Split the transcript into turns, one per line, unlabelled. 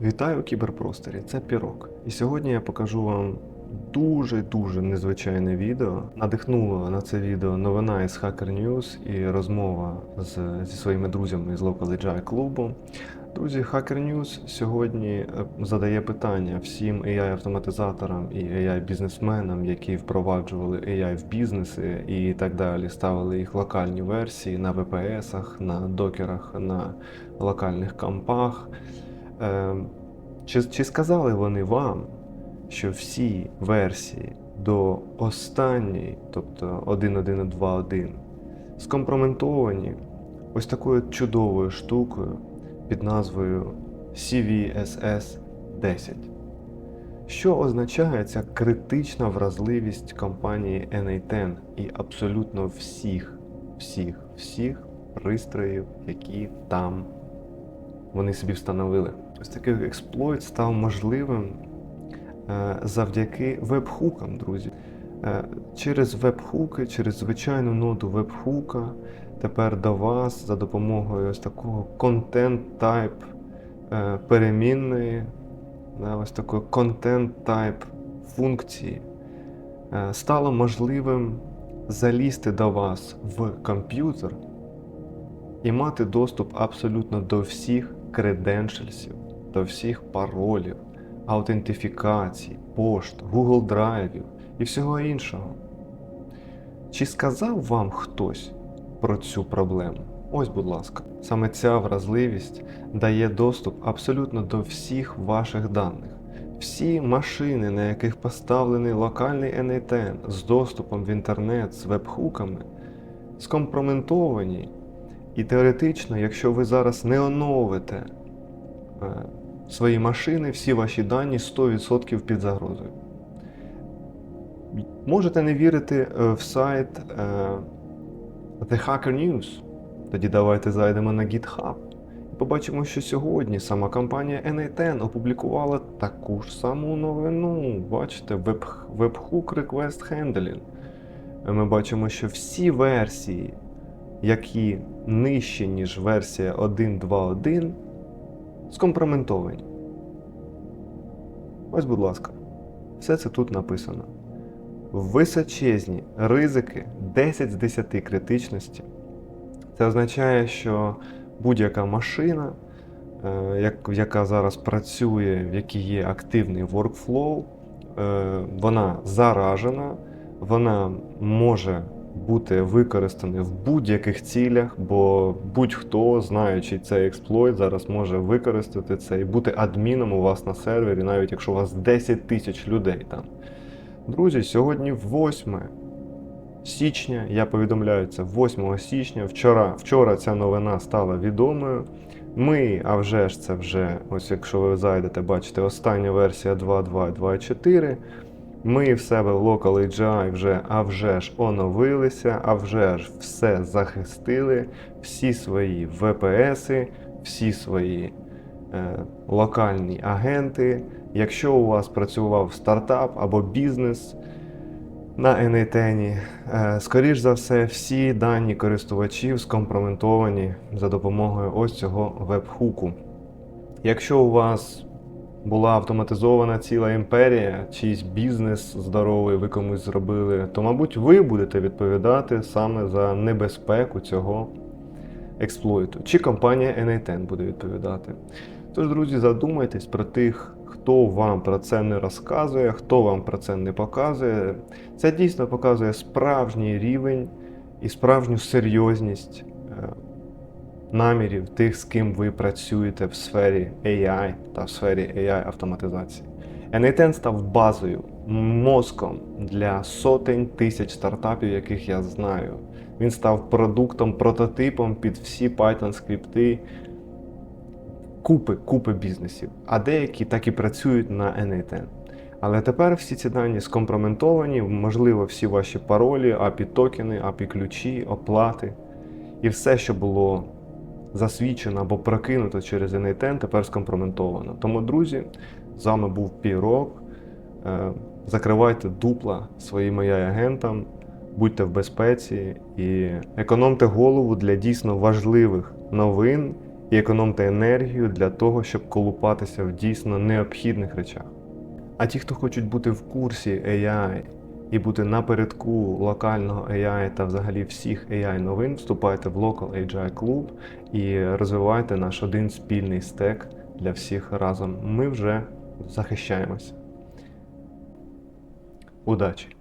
Вітаю у кіберпросторі, це Пірок. І сьогодні я покажу вам дуже-дуже незвичайне відео. Надихнуло на це відео новина із Hacker News і розмова з, зі своїми друзями з Local AGI клубу. Друзі, Hacker News сьогодні е, задає питання всім AI-автоматизаторам і AI-бізнесменам, які впроваджували AI в бізнеси і так далі, ставили їх локальні версії на VPS-ах, на докерах, на локальних компах. Е, Чи, чи сказали вони вам, що всі версії до останньої, тобто 1.1.2.1, скомпроментовані ось такою чудовою штукою під назвою CVSS 10? Що означає ця критична вразливість компанії NA10 і абсолютно всіх, всіх, всіх пристроїв, які там вони собі встановили. Ось такий експлойт став можливим е, завдяки веб-хукам, друзі. Е, Через веб-хуки, через звичайну ноду веб-хука тепер до вас за допомогою ось такого контент-тайп е, перемінної, ось такої контент-тайп функції е, стало можливим залізти до вас в комп'ютер і мати доступ абсолютно до всіх креденшельсів, до всіх паролів, аутентифікацій, пошт, Google драйвів і всього іншого. Чи сказав вам хтось про цю проблему? Ось, будь ласка, саме ця вразливість дає доступ абсолютно до всіх ваших даних. Всі машини, на яких поставлений локальний NATN з доступом в інтернет з веб-хуками, скомпроментовані і теоретично, якщо ви зараз не оновите е, свої машини, всі ваші дані 100% під загрозою. Можете не вірити е, в сайт е, The Hacker News. Тоді давайте зайдемо на GitHub. І побачимо, що сьогодні сама компанія NA10 опублікувала таку ж саму новину. Бачите, Webhook Request Handling. Ми бачимо, що всі версії які нижче, ніж версія 1.2.1, скомпроментовані. Ось, будь ласка, все це тут написано. Височезні ризики 10 з 10 критичності. Це означає, що будь-яка машина, е, яка зараз працює, в якій є активний workflow, е, вона заражена, вона може бути використаний в будь-яких цілях, бо будь-хто, знаючи цей експлойт, зараз може використати це і бути адміном у вас на сервері, навіть якщо у вас 10 тисяч людей там. Друзі, сьогодні 8 січня, я повідомляю це 8 січня. Вчора, вчора ця новина стала відомою. Ми, а вже ж це вже, ось якщо ви зайдете, бачите, остання версія 2.2.2.4. Ми в себе в Local AGI вже а вже ж оновилися, а вже ж все захистили, всі свої VPS, всі свої е, локальні агенти. Якщо у вас працював стартап або бізнес на NATN, е, скоріш за все, всі дані користувачів скомпроментовані за допомогою ось цього веб-хуку. Якщо у вас була автоматизована ціла імперія, чийсь бізнес здоровий ви комусь зробили, то, мабуть, ви будете відповідати саме за небезпеку цього експлойту. Чи компанія NA10 буде відповідати. Тож, друзі, задумайтесь про тих, хто вам про це не розказує, хто вам про це не показує. Це дійсно показує справжній рівень і справжню серйозність намірів тих, з ким ви працюєте в сфері AI та в сфері AI автоматизації. NA10 став базою, мозком для сотень тисяч стартапів, яких я знаю. Він став продуктом, прототипом під всі Python скрипти, купи, купи бізнесів, а деякі так і працюють на NA10. Але тепер всі ці дані скомпроментовані, можливо, всі ваші паролі, API токени, API ключі, оплати. І все, що було засвідчено або прокинуто через NA10, тепер скомпроментовано. Тому, друзі, з вами був Пірок. Е, Закривайте дупла своїм AI-агентам, будьте в безпеці і економте голову для дійсно важливих новин і економте енергію для того, щоб колупатися в дійсно необхідних речах. А ті, хто хочуть бути в курсі AI і бути напередку локального AI та взагалі всіх AI новин, вступайте в Local AGI Club і розвивайте наш один спільний стек для всіх разом. Ми вже захищаємося. Удачі!